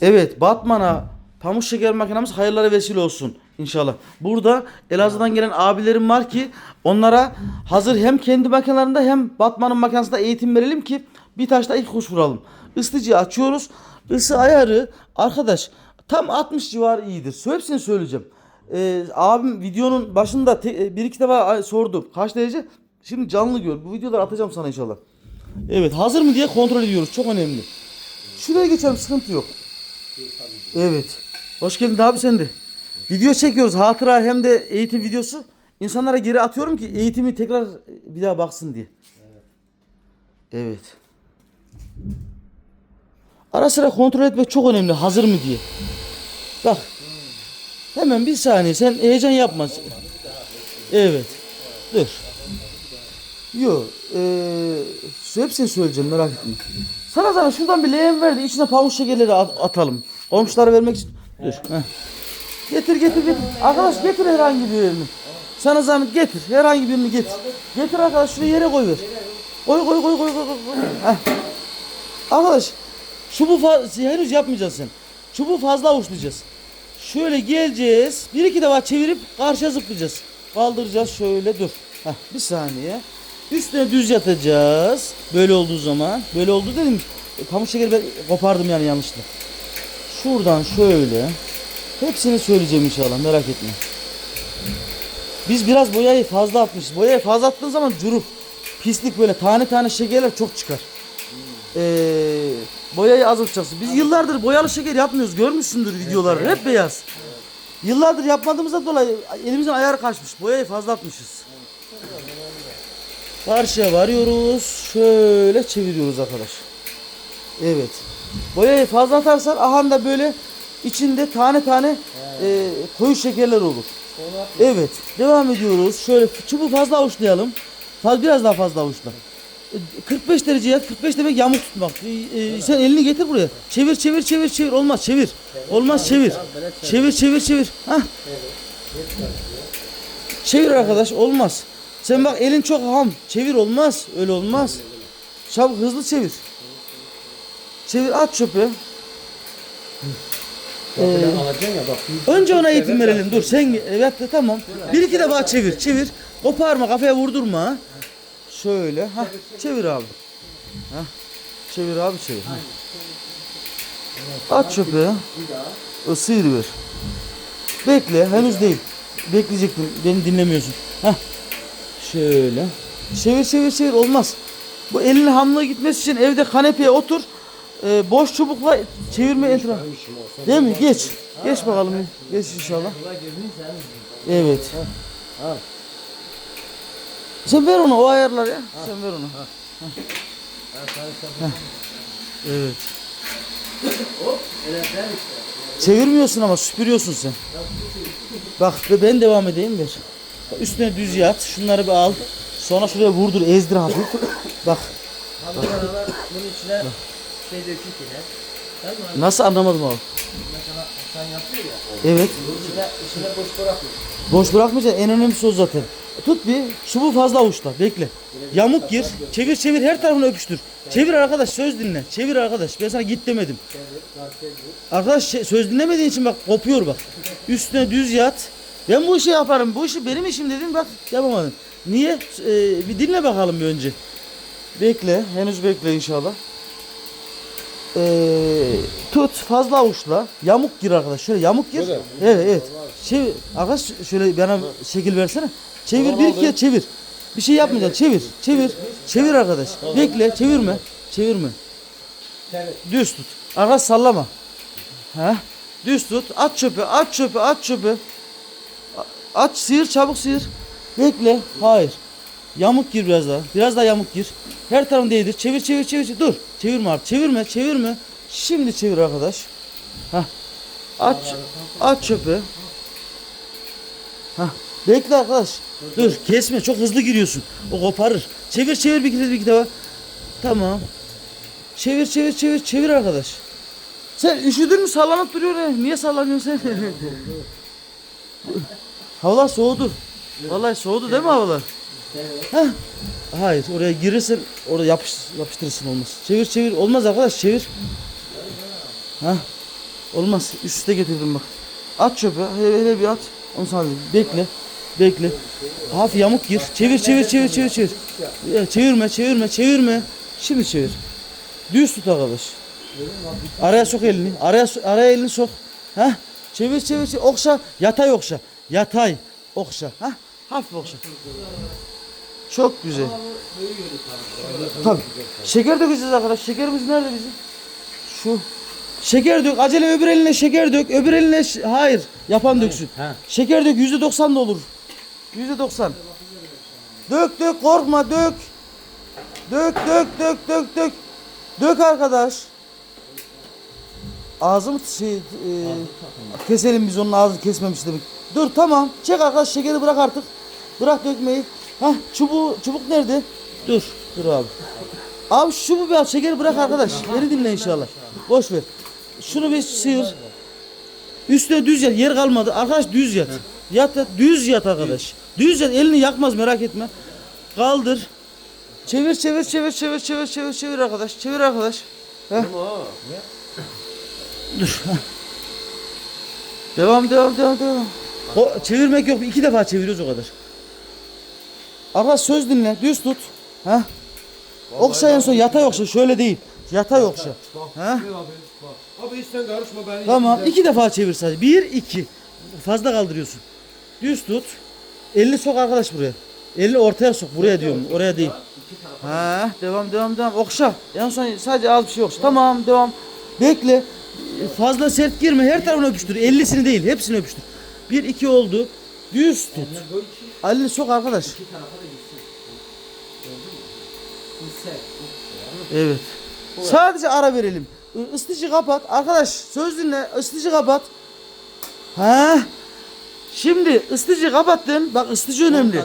Evet Batman'a pamuk şeker makinemiz hayırlara vesile olsun inşallah. Burada Elazığ'dan gelen abilerim var ki onlara hazır hem kendi makinelerinde hem Batman'ın makinesinde eğitim verelim ki bir taşla iki kuş vuralım. Isıtıcıyı açıyoruz. Isı ayarı arkadaş tam 60 civarı iyidir. Hepsini söyleyeceğim. Ee, abim videonun başında te- e, bir iki defa sordu kaç derece. Şimdi canlı gör. Bu videoları atacağım sana inşallah. Evet hazır mı diye kontrol ediyoruz. Çok önemli. Şuraya geçelim sıkıntı yok. Evet. Hoş geldin abi sen de. Video çekiyoruz hatıra hem de eğitim videosu. İnsanlara geri atıyorum ki eğitimi tekrar bir daha baksın diye. Evet. Ara sıra kontrol etmek çok önemli hazır mı diye. Bak. Hemen bir saniye sen heyecan yapma. Evet. Dur. Yok. Eee hepsini söyleyeceğim merak etme. Sana sana şuradan bir leğen ver de içine pamuk şekerleri at- atalım. Komşulara vermek için. Dur. heh. Getir getir getir. Arkadaş getir herhangi birini. Sana zahmet getir. Herhangi birini getir. Getir arkadaş şuraya yere koy ver. Koy koy koy koy koy. koy. Heh. Arkadaş çubuğu fa- henüz yapmayacağız sen. Çubuğu fazla avuçlayacağız. Şöyle geleceğiz. Bir iki defa çevirip karşıya zıplayacağız. Kaldıracağız şöyle dur. Heh, bir saniye. Üstüne düz yatacağız. Böyle olduğu zaman. Böyle oldu dedim. E, pamuk şekeri ben kopardım yani yanlışlıkla. Şuradan şöyle. Hepsini söyleyeceğim inşallah merak etme. Biz biraz boyayı fazla atmışız. Boyayı fazla attığın zaman curup. Pislik böyle tane tane şekerler çok çıkar. Ee, boyayı az atacaksın. Biz yıllardır boyalı şeker yapmıyoruz. Görmüşsündür videoları. Hep beyaz. Yıllardır yapmadığımızdan dolayı elimizin ayarı kaçmış. Boyayı fazla atmışız. Karşıya varıyoruz. Şöyle çeviriyoruz arkadaş. Evet. Boyayı fazla atarsan aha da böyle içinde tane tane e, koyu şekerler olur. Evet. Devam ediyoruz. Şöyle çubuğu fazla avuçlayalım. Faz, biraz daha fazla avuçla. E, 45 derece yat. 45 demek yamuk tutmak. E, e, sen elini getir buraya. Çevir çevir çevir çevir. Olmaz çevir. Olmaz çevir. Çevir çevir çevir. Hah. Çevir arkadaş olmaz. Sen bak elin çok ham. Çevir olmaz. Öyle olmaz. Çabuk hızlı çevir. Çevir at çöpü. Ya bak. bir- Önce ona eğitim verelim. Dur sen evet de tamam. Bir iki defa çevir. Çevir. Koparma kafaya vurdurma. Şöyle. Ha çevir abi. Ha. Çevir abi çevir. Ha. At çöpü. O sıyır ver. Bekle henüz değil. Bekleyecektin. Beni dinlemiyorsun. Ha. Şöyle. Çevir çevir çevir olmaz. Bu elin hamlığa gitmesi için evde kanepeye otur. Ee, boş çubukla çevirme etrafı. Değil mi? Geç. Geç bakalım. Geç inşallah. Evet. Sen ver onu o ayarlar ya. Sen ver onu. Evet. Çevirmiyorsun ama süpürüyorsun sen. Bak ben devam edeyim ver. Üstüne düz yat. Şunları bir al. Sonra şuraya vurdur, ezdir hafif. Bak aralar bunun içine nasıl anlamadım abi. Sen yapıyor ya. Evet. İçine, boş bırakıyor. Boş bırakmayacaksın. En önemlisi o zaten. Tut bir. Çubuğu fazla avuçla. Bekle. Yamuk gir. Çevir çevir her tarafını öpüştür. Çevir arkadaş söz dinle. Çevir arkadaş. Ben sana git demedim. Arkadaş şey- söz dinlemediğin için bak kopuyor bak. Üstüne düz yat. Ben bu işi yaparım. Bu işi benim işim dedim bak yapamadın. Niye? Ee, bir dinle bakalım bir önce. Bekle. Henüz bekle inşallah. Ee, tut fazla avuçla. Yamuk gir arkadaş. Şöyle yamuk gir. Evet evet. Çevir. Arkadaş şöyle bana şekil versene. Çevir bir iki kere çevir. Bir şey yapmayacaksın. Çevir. Çevir. Çevir arkadaş. Bekle. Çevirme. Çevirme. Düz tut. Arkadaş sallama. Ha? Düz tut. At çöpü. At çöpü. At çöpü. At sıyır çabuk sıyır. Bekle. Hayır. Yamuk gir biraz daha. Biraz daha yamuk gir. Her tarafını değdir. Çevir çevir çevir. çevir. Dur. Çevirme artık. Çevirme. Çevirme. Şimdi çevir arkadaş. Hah. Aç. Aç çöpü. Hah. Bekle arkadaş. Dur. Kesme. Çok hızlı giriyorsun. O koparır. Çevir çevir bir kere bir defa. Tamam. Çevir çevir çevir çevir arkadaş. Sen üşüdün mü sallanıp duruyor ya. Niye sallanıyorsun sen? havalar soğudu. Vallahi soğudu değil mi havalar? Heh. Hayır oraya girirsin orada yapış, yapıştırırsın olmaz. Çevir çevir olmaz arkadaş çevir. Ha. Olmaz. Üst üste getirdim bak. At çöpe. Hele, hele bir at. Onu sana dedim. Bekle. Bekle. Hafif yamuk gir. Çevir çevir çevir çevir çevir. Ya, çevirme çevirme çevirme. Şimdi çevir. Düz tut arkadaş. Araya sok elini. Araya araya elini sok. Ha? Çevir çevir çevir. Okşa. Yatay okşa. Yatay okşa. Ha? Hafif okşa. Çok güzel. Tabii. Şeker dökeceğiz arkadaş. Şekerimiz nerede bizim? Şu. Şeker dök. Acele öbür eline şeker dök. Öbür eline hayır. Yapan döksün. Ha. Şeker dök. Yüzde doksan da olur. Yüzde doksan. Dök dök korkma dök. Dök dök dök dök dök. Dök arkadaş. Ağzımı şey e, keselim biz onun ağzını kesmemiş demek. Dur tamam. Çek arkadaş şekeri bırak artık. Bırak dökmeyi. Hah çubuğu çubuk nerede? Dur. Dur abi. Abi şu çubuğu bir al şekeri bırak arkadaş. Beni dinle inşallah. Boş ver. Şunu bir sıyır. Üstüne düz yat. Yer kalmadı. Arkadaş düz yat. Yat yat. Düz yat arkadaş. Düz yat. Elini yakmaz merak etme. Kaldır. Çevir çevir çevir çevir çevir çevir çevir arkadaş. Çevir arkadaş. Heh. Dur. heh. Devam devam devam devam. O, çevirmek yok. İki defa çeviriyoruz o kadar. Arkadaş söz dinle. Düz tut. Ha? Okşa en son yatay okşa. Şöyle değil. Yatay okşa. Ha? Abi hiç sen karışma ben. Tamam. iki defa çevir sadece. Bir, iki. Fazla kaldırıyorsun. Düz tut. Elini sok arkadaş buraya. Elini ortaya sok. Buraya diyorum. Oraya değil. Ha, devam devam devam. Okşa. En son sadece az bir şey okşa. Tamam devam. Bekle. Fazla sert girme. Her tarafını öpüştür. 50'sini değil. Hepsini öpüştür. Bir, iki oldu. Düz tut. Elini sok arkadaş. Evet. Sadece ara verelim. Isıtıcı kapat. Arkadaş söz dinle. Isıtıcı kapat. Ha? Şimdi ısıtıcı kapattın. Bak ısıtıcı önemli.